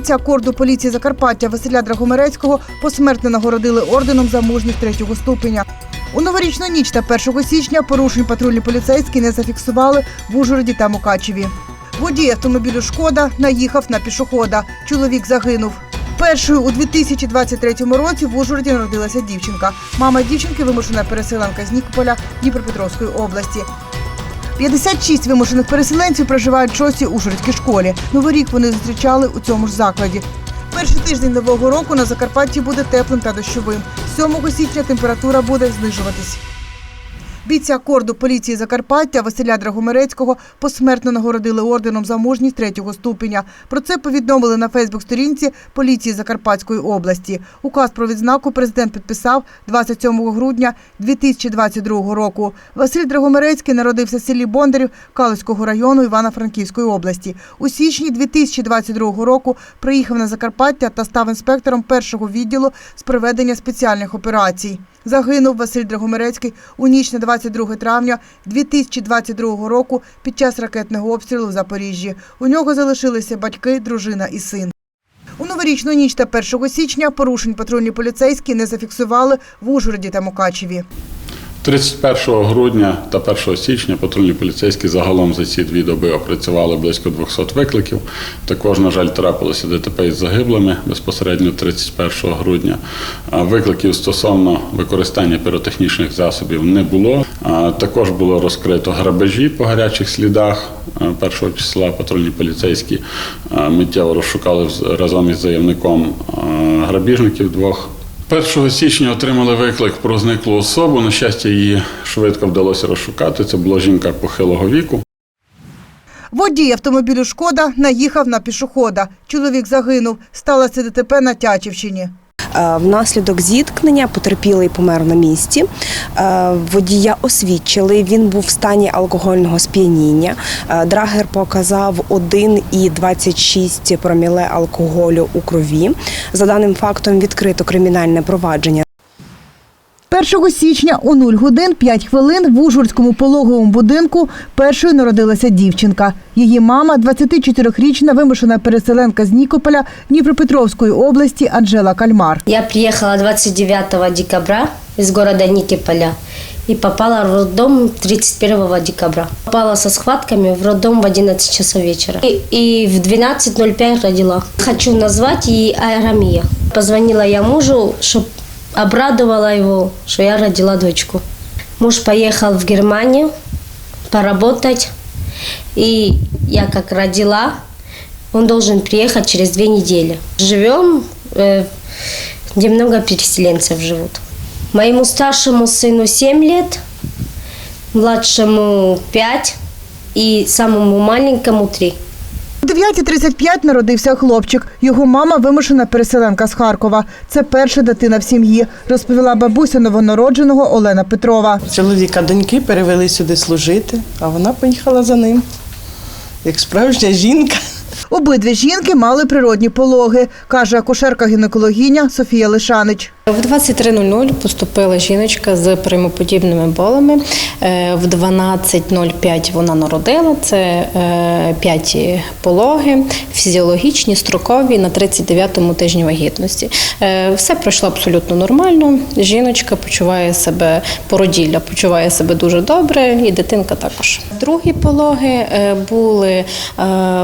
Бійця корду поліції Закарпаття Василя Драгомерецького посмертно нагородили орденом за мужність третього ступеня. У новорічну ніч та 1 січня порушень патрульні поліцейські не зафіксували в Ужгороді та Мукачеві. Водій автомобілю Шкода наїхав на пішохода. Чоловік загинув. Першою у 2023 році в Ужгороді народилася дівчинка. Мама дівчинки вимушена переселенка з Нікополя Дніпропетровської області. 56 вимушених переселенців проживають в у Ужгородській школі. Новий рік вони зустрічали у цьому ж закладі. Перший тиждень нового року на Закарпатті буде теплим та дощовим. 7 січня температура буде знижуватись. Бійця корду поліції Закарпаття Василя Драгомерецького посмертно нагородили орденом за мужність третього ступеня. Про це повідомили на Фейсбук-сторінці поліції Закарпатської області. Указ про відзнаку президент підписав 27 грудня 2022 року. Василь Драгомерецький народився в селі Бондарів Калицького району Івано-Франківської області. У січні 2022 року приїхав на Закарпаття та став інспектором першого відділу з проведення спеціальних операцій. Загинув Василь Драгомерецький у ніч на 22 травня 2022 року під час ракетного обстрілу в Запоріжжі. У нього залишилися батьки, дружина і син. У новорічну ніч та 1 січня порушень патрульні поліцейські не зафіксували в Ужгороді та Мукачеві. 31 грудня та 1 січня патрульні поліцейські загалом за ці дві доби опрацювали близько 200 викликів. Також, на жаль, трапилося ДТП із загиблими безпосередньо 31 грудня. Викликів стосовно використання піротехнічних засобів не було. Також було розкрито грабежі по гарячих слідах. А, Першого числа патрульні поліцейські миттєво розшукали разом із заявником грабіжників двох. 1 січня отримали виклик про зниклу особу. На щастя, її швидко вдалося розшукати. Це була жінка похилого віку. Водій автомобілю Шкода наїхав на пішохода. Чоловік загинув. Сталося ДТП на Тячівщині. Е, Внаслідок зіткнення потерпілий помер на місці. Е, Водія освідчили. Він був в стані алкогольного сп'яніння. Е, Драгер показав 1,26 проміле алкоголю у крові. За даним фактом відкрито кримінальне провадження. 1 січня о 0 годин 5 хвилин в Ужгородському пологовому будинку першою народилася дівчинка. Її мама, 24-річна вимушена переселенка з Нікополя Дніпропетровської області Анжела Кальмар. Я приехала 29 декабря из города Никиполя и попала в роддом 31 декабря. Попала со схватками в роддом в 11 часов вечера. И, и в 12.05 родила. Хочу назвать ей Арамия. Позвонила я мужу, чтобы обрадовала его, что я родила дочку. Муж поехал в Германию поработать. И я как родила, он должен приехать через две недели. Живем, э, где много переселенцев живут. Моему старшему сыну 7 лет, младшему 5 и самому маленькому 3. У 9.35 народився хлопчик. Його мама вимушена переселенка з Харкова. Це перша дитина в сім'ї, розповіла бабуся новонародженого Олена Петрова. Чоловіка доньки перевели сюди служити, а вона поїхала за ним. Як справжня жінка. Обидві жінки мали природні пологи, каже акушерка-гінекологиня Софія Лишанич. В 23.00 поступила жіночка з прямоподібними болами. Е, В 12.05 вона народила. Це 5 пологи, фізіологічні, строкові на 39-му тижні вагітності. Е, Все пройшло абсолютно нормально. Жіночка почуває себе, породілля почуває себе дуже добре, і дитинка також. Другі пологи е, були е,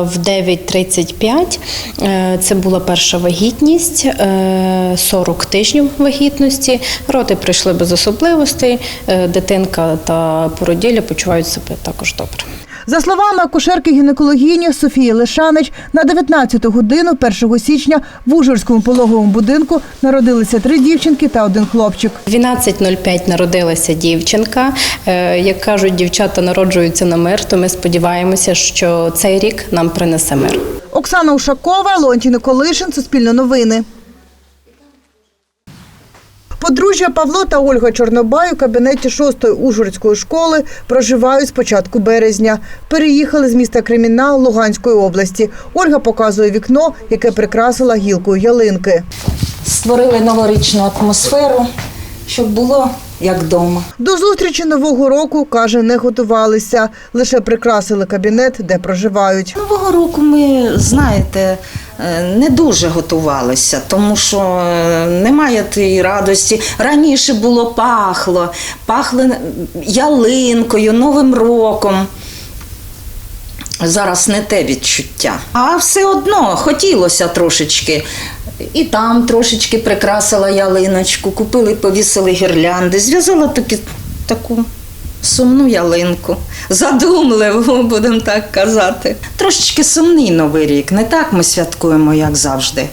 в 9.35. Е, Це була перша вагітність, е, 40 тижнів вагітності. Роди пройшли без особливостей. Е, Дитинка та породілля почувають себе також добре. За словами акушерки-гінекологині Софії Лишанич, на 19-ту годину 1 січня в Ужгородському пологовому будинку народилися три дівчинки та один хлопчик. 12.05 народилася дівчинка. Е, Як кажуть, дівчата народжуються на мир, то ми сподіваємося, що цей рік нам принесе мир. Оксана Ушакова, Леонтій Николишин, Суспільне новини. Подружжя Павло та Ольга Чорнобай у кабінеті 6-ї Ужгородської школи проживають з початку березня. Переїхали з міста Кремінна Луганської області. Ольга показує вікно, яке прикрасила гілкою ялинки. створили новорічну атмосферу, щоб було як вдома. До зустрічі нового року, каже, не готувалися. Лише прикрасили кабінет, де проживають. Нового року ми, знаєте, не дуже готувалися, тому що е, немає тієї радості. Раніше було пахло, пахли ялинкою, Новим роком. Зараз не те відчуття. А все одно хотілося трошечки. І там трошечки прикрасила ялиночку, купили, повісили гірлянди, зв'язала таки, таку сумну ялинку. Задумливо, будемо так казати. Трошечки сумний новий рік. Не так ми святкуємо, як завжди.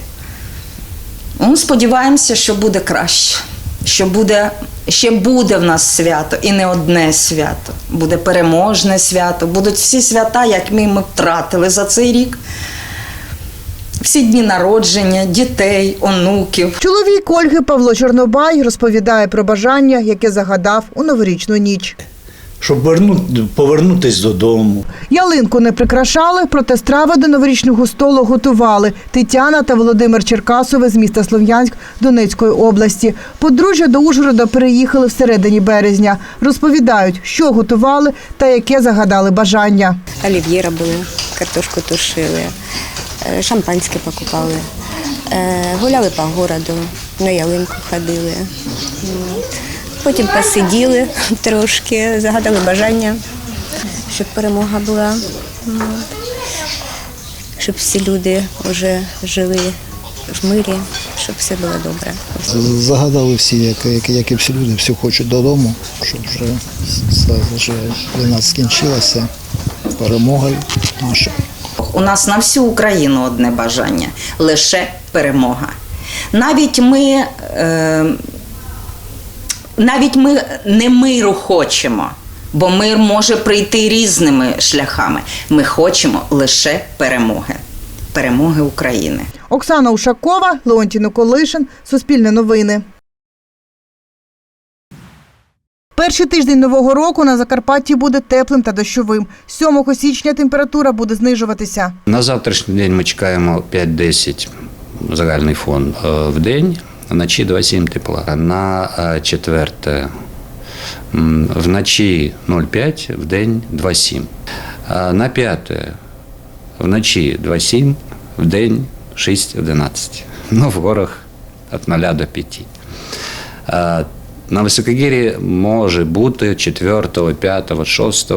Ну, сподіваємося, що буде краще. Що буде, ще буде в нас свято, і не одне свято. Буде переможне свято, будуть всі свята, як ми, ми втратили за цей рік. Всі дні народження, дітей, онуків. Чоловік Ольги Павло Чорнобай розповідає про бажання, яке загадав у новорічну ніч. Щоб вернути, повернутися додому. Ялинку не прикрашали, проте страви до новорічного столу готували. Тетяна та Володимир Черкасове з міста Слов'янськ Донецької області. Подружжя до Ужгорода переїхали всередині березня. Розповідають, що готували та яке загадали бажання. Олів'є робили, картошку тушили, е, шампанське покупали, е, гуляли по городу, на ялинку ходили. Потім посиділи трошки, загадали бажання, щоб перемога була, щоб всі люди вже жили в мирі, щоб все було добре. Загадали всі, як, як, як і всі люди, всі хочуть додому, щоб вже вже війна скінчилася перемогою наша. У нас на всю Україну одне бажання лише перемога. Навіть ми, е, навіть ми не миру хочемо, бо мир може прийти різними шляхами. Ми хочемо лише перемоги. Перемоги України. Оксана Ушакова, Леонтій Николишин, Суспільне новини. Перший тиждень нового року на Закарпатті буде теплим та дощовим. 7 січня температура буде знижуватися. На завтрашній день ми чекаємо 5-10 загальний фон е, в день, вночі 2,7 тепла. На е, четверте вночі 0,5, в день 2,7. А На п'яте вночі 2,7, в день 6,11. Ну, в горах від 0 до 5. Е, На високогір'ї може бути 4, 5, 6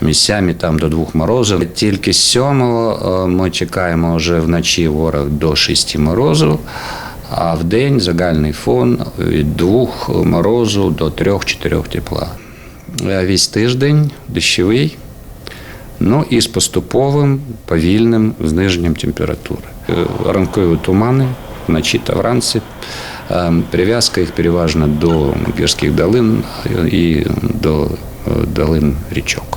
місцями там до 2 морозів. Тільки з 7 ми чекаємо вже вночі в горах до 6 морозів, а в день загальний фон від 2 морозу до 3-4 тепла. Е, Весь тиждень дощовий, ну і з поступовим повільним зниженням температури. Е, Ранкові тумани вночі та вранці. Е, Прив'язка їх переважно до гірських долин і до долин річок.